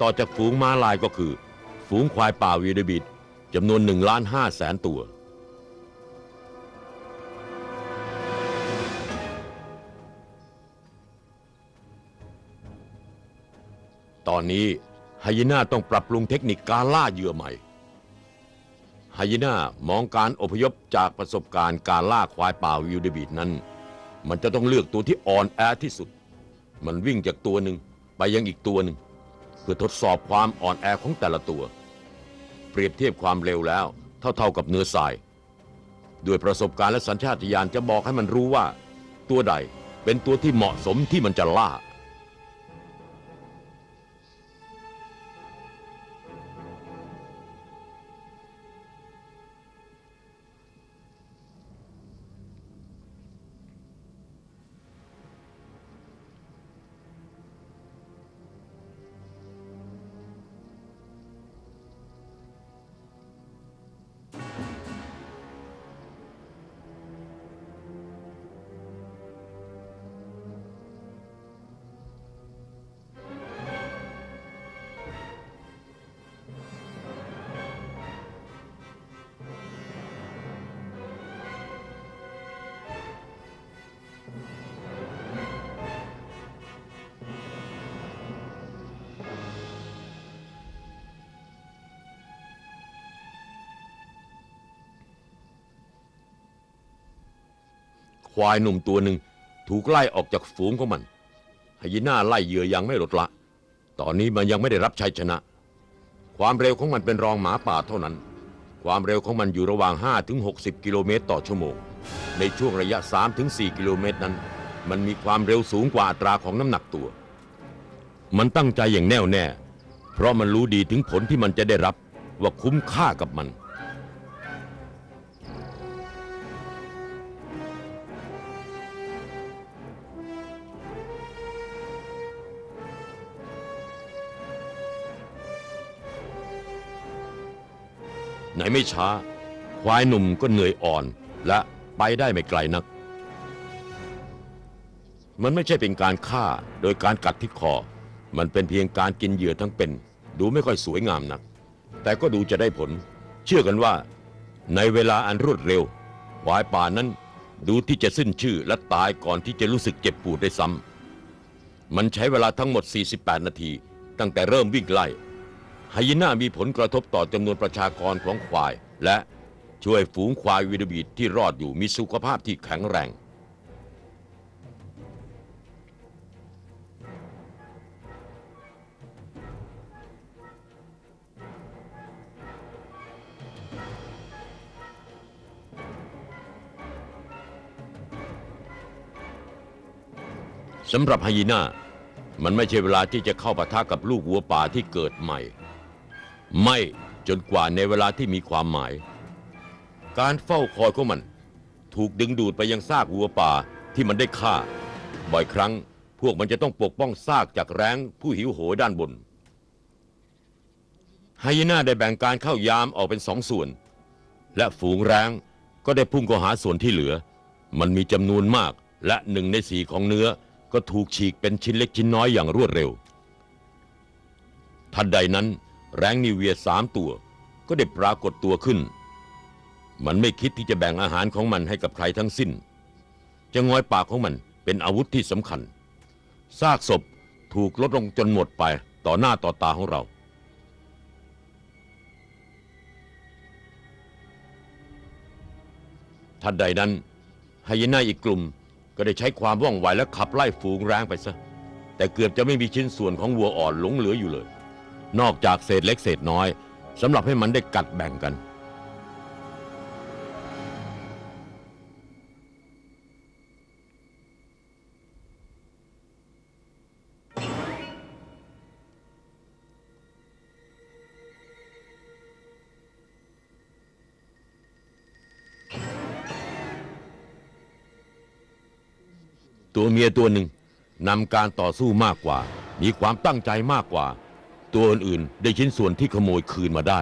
ต่อจากฝูงม้าลายก็คือ ฝูงควายป่าวีดบิดจำนวน1ล้าน5แสนตัว ตอนนี้ไฮยีน่าต้องปรับปรุงเทคนิคการล่าเหยื่อใหม่ไฮยีน่ามองการอพยพจากประสบการณ์การล่าควายป่าวิวเดบีดนั้น มันจะต้องเลือกตัวที่อ่อนแอที่สุด มันวิ่งจากตัวหนึ่งไปยังอีกตัวหนึ่ง เพื่อทดสอบความอ่อนแอของแต่ละตัว เปรียบเทียบความเร็วแล้วเท่าๆกับเนื้อทราย ด้วยประสบการณ์และสัญชาตญาณจะบอกให้มันรู้ว่า ตัวใดเป็นตัวที่เหมาะสมที่มันจะล่า ควายหนุ่มตัวหนึ่งถูกไล่ออกจากฝูงของมันไฮยีน่าไล่เหยื่อยังไม่ลดละ ตอนนี้มันยังไม่ได้รับชัยชนะ ความเร็วของมันเป็นรองหมาป่าเท่านั้น ความเร็วของมันอยู่ระหว่าง 5-60 กิโลเมตรต่อชั่วโมง ในช่วงระยะ 3-4 กิโลเมตรนั้น มันมีความเร็วสูงกว่าอัตราของน้ำหนักตัว มันตั้งใจอย่างแน่วแน่ เพราะมันรู้ดีถึงผลที่มันจะได้รับว่าคุ้มค่ากับมัน ไหนไม่ช้า ควายหนุ่มก็เหนื่อยอ่อน และไปได้ไม่ไกลนัก มันไม่ใช่เป็นการฆ่าโดยการกัดที่คอ มันเป็นเพียงการกินเหยื่อทั้งเป็น ดูไม่ค่อยสวยงามนัก แต่ก็ดูจะได้ผล เชื่อกันว่า ในเวลาอันรวดเร็วควายป่านั้นดูที่จะสิ้นชื่อและตายก่อนที่จะรู้สึกเจ็บปวดได้ซ้ำมันใช้เวลาทั้งหมด 48 นาที ตั้งแต่เริ่มวิ่งไล่ ไฮยีน่ามีผลกระทบต่อจำนวนประชากรของควาย และช่วยฝูงควายวิดบีดที่รอดอยู่มีสุขภาพที่แข็งแรง สำหรับไฮยีน่า มันไม่ใช่เวลาที่จะเข้าปะทะกับลูกวัวป่าที่เกิดใหม่ ไม่จนกว่าในเวลาที่มีความหมาย การเฝ้าคอยของมัน ถูกดึงดูดไปยังซากวัวป่าที่มันได้ฆ่า บ่อยครั้งพวกมันจะต้องปกป้องซากจากแรงผู้หิวโหยด้านบนไฮยีน่าได้แบ่งการเข้ายามออกเป็นสองส่วน และฝูงแรงก็ได้พุ่งเข้าหาส่วนที่เหลือ มันมีจำนวนมากและหนึ่งในสีของเนื้อก็ถูกฉีกเป็นชิ้นเล็กชิ้นน้อยอย่างรวดเร็วทันใดนั้น แรงนิเวียสามตัว ก็ได้ปรากฏตัวขึ้น มันไม่คิดที่จะแบ่งอาหารของมันให้กับใครทั้งสิ้น จะงอยปากของมันเป็นอาวุธที่สำคัญ ซากศพถูกลดลงจนหมดไปต่อหน้าต่อตาของเรา ทันใดนั้นไฮยีน่าอีกกลุ่มก็ได้ใช้ความว่องไวและขับไล่ฝูงแร้งไปซะ แต่เกือบจะไม่มีชิ้นส่วนของวัวอ่อนหลงเหลืออยู่เลย นอกจากเศษเล็กเศษน้อยสำหรับให้มันได้กัดแบ่งกัน ตัวเมียตัวหนึ่งนำการต่อสู้มากกว่า มีความตั้งใจมากกว่า ตัวอื่นๆ ได้ชิ้นส่วนที่ขโมยคืนมาได้